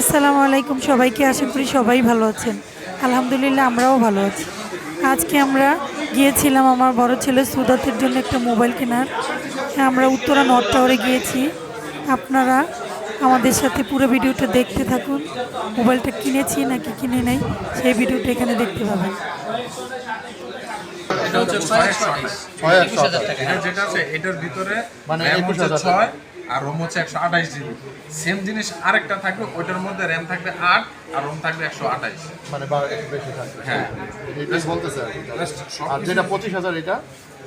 আসসালামু আলাইকুম সবাইকে আশা করি সবাই ভালো আছেন। আলহামদুলিল্লাহ আমরাও ভালো আছি। আজকে আমরা গিয়েছিলাম আমার বড় ছেলে সুদাতের জন্য একটা মোবাইল কেনার। আমরা উত্তরা নর্থ টাওয়ারে গিয়েছি। আপনারা আমাদের সাথে পুরো ভিডিওটা দেখতে থাকুন। মোবাইলটা কিনেছি নাকি কিনে নেই সেই ভিডিওটা এখানে দেখতে পাবেন। এটা হচ্ছে ছয় একশো আঠাশ ছয় একশো একুশ হাজার টাকা। এটা যেটা আছে এটার ভিতরে মানে ছয়। আর রোম হচ্ছে একশো আঠাশ জিবি সেম জিনিস আরেকটা থাকবে ওইটার মধ্যে র্যাম থাকবে আট আর রোম থাকবে একশো আঠাশ। মানে বারো একটু বেশি থাকবে। হ্যাঁ। বলতেছে আর যেটা পঁচিশ হাজার এটা?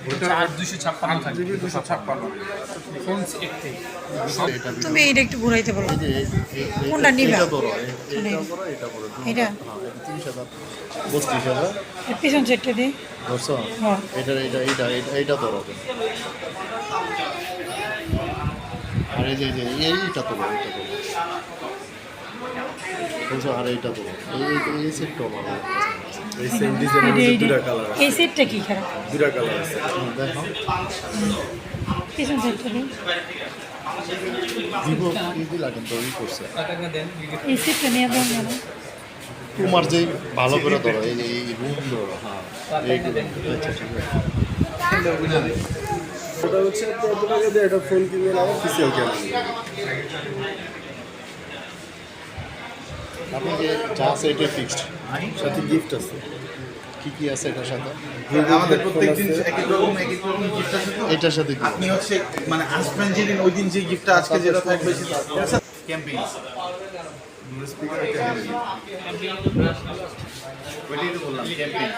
ওইটা আট দুশো ছাপ্পান্ন থাকবে। দুশো ছাপ্পান্ন। ফোন এটা একটু ঘুরাইতে কোনটা নিবা? এটা এটা এটা এটা হ্যাঁ তিরিশ হাজার। বত্রিশ হাজার। এর পিছন সেটটা দিই ধরছো? হ্যাঁ। এটা এটা এইটা এইটা এইটা ধরো। আর এই যে যে এইটা ধরো এইটা বুঝছ আর এইটা ধরো এই এই- এই সেটটাও ভালো এই সেম ডিজাইনের মধ্যে দুটা কালার আছে। এই সেটটা কি খারাপ? দুটা কালার আছে। দেখো। সেটটা দিই ভিভো কি লাগে তো ই করছে। এই সেটটা নিয়ে দেন কেন তোমার যেই ভালো করে ধরো এই রুম ধরো হ্যাঁ আচ্ছা ঠিক আছে। ওটা হচ্ছে টাকা দিয়ে একটা ফোন কিনবেন যা আছে এটা ফিক্সড সাথে গিফট আছে। কি কি আছে এটার সাথে? আমাদের প্রত্যেক দিন এক এক রকম এক এক রকম গিফট আছে তো। এটার সাথে আপনি হচ্ছে মানে আসবেন যেদিন ওই দিন যে গিফটটা আজকে যেটা থাকবে সেটা ক্যাম্পেইন ওইটাই তো বললাম ক্যাম্পেইন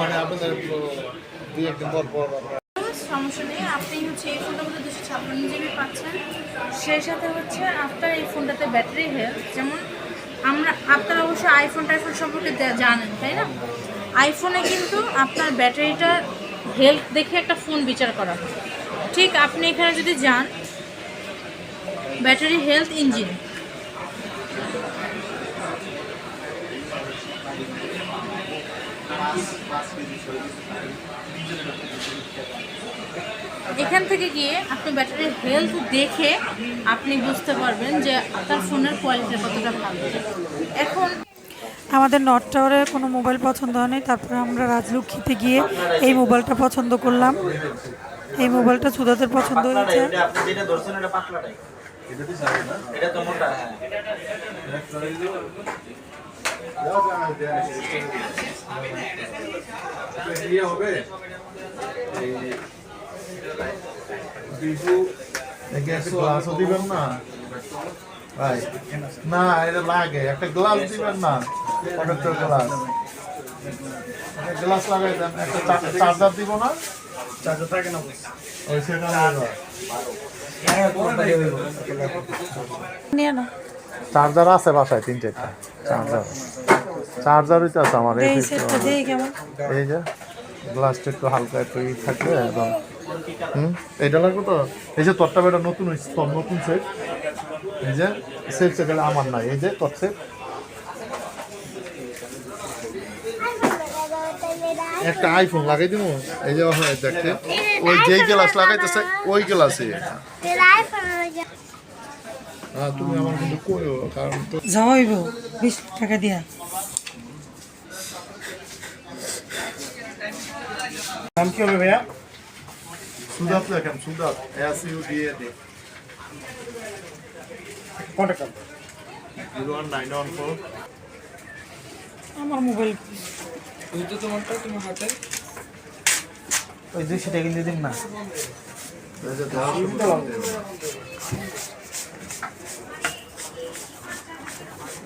মানে আপনাদের দুই একদিন পর পর সমস্যা নেই। আপনি হচ্ছে এই ফোনটা মধ্যে দুশো ছাপ্পান্ন জিবি পাচ্ছেন। সেই সাথে হচ্ছে আপনার এই ফোনটাতে ব্যাটারি হেলথ যেমন আমরা, আপনারা অবশ্যই আইফোন টাইফোন সম্পর্কে জানেন, তাই না? আইফোনে কিন্তু আপনার ব্যাটারিটা হেলথ দেখে একটা ফোন বিচার করা ঠিক আপনি এখানে যদি যান, ব্যাটারি হেলথ ইঞ্জিন এখান থেকে গিয়ে আপনি ব্যাটারির হেলথ দেখে আপনি বুঝতে পারবেন যে আপনার ফোনের কোয়ালিটি কতটা ভালো। এখন আমাদের নর্থ টাওয়ারে কোনো মোবাইল পছন্দ হয়নি তারপরে আমরা রাজলক্ষ্মীতে গিয়ে এই মোবাইলটা পছন্দ করলাম। এই মোবাইলটা সুদাতের পছন্দ হয়েছে। আপনি যেটা ধরছেন এটা এটা তো মোটা হবে? গ্লাসও দিবেন না ভাই না এটা লাগে একটা গ্লাস দিবেন না প্রোডাক্টের গ্লাস গ্লাস লাগাই দেন একটা চার্জার দিব না চার্জার থাকে না ওই সেটা লাগবে নিয়ে না চার্জার আছে বাসায় তিন চারটা। চার্জার চার্জারই তো আছে আমার এই যে গ্লাসটা একটু হালকা একটু ই থাকবে এবং হুম? এটা লাগবে তো এই যে তোরটা বেটা নতুন হয়েছে নতুন সেট এই যে সেট সেট আমার নাই। এই যে তোর সেট একটা আইফোন লাগাই দিব এই যে হয় দেখে ওই যেই গ্লাস লাগাইতেছে ওই গ্লাসে হ্যাঁ তুমি আমার কিন্তু কইও কারণ তো যাওয়াইব বিশ টাকা দিয়া। নাম কি হবে ভাইয়া? সুদাত লেখেন Sudad S U D A D contact number zero one nine one four. আমার মোবাইল ওই দুইশো টাকা কিন্তু দিন না।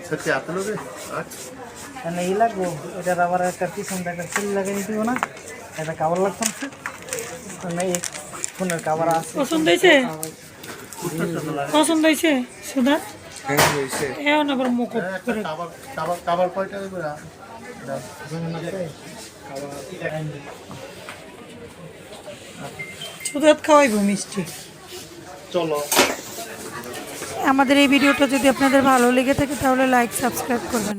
সেটি আতে লোকে আচ্ছা। মানে এই লাগবো এটার আবার একটা পিছন একটা সিল লাগিয়ে নিতে না? এটা কাবার লাগতো না এই ফোনের কাবার আছে। পছন্দ হয়েছে? পছন্দ হয়েছে সুদাত এখন আবার মুখ করে। কাবার কয়টা খাওয়াইব মিষ্টি? চলো। আমাদের এই ভিডিওটা যদি আপনাদের ভালো লেগে থাকে তাহলে লাইক সাবস্ক্রাইব করবেন।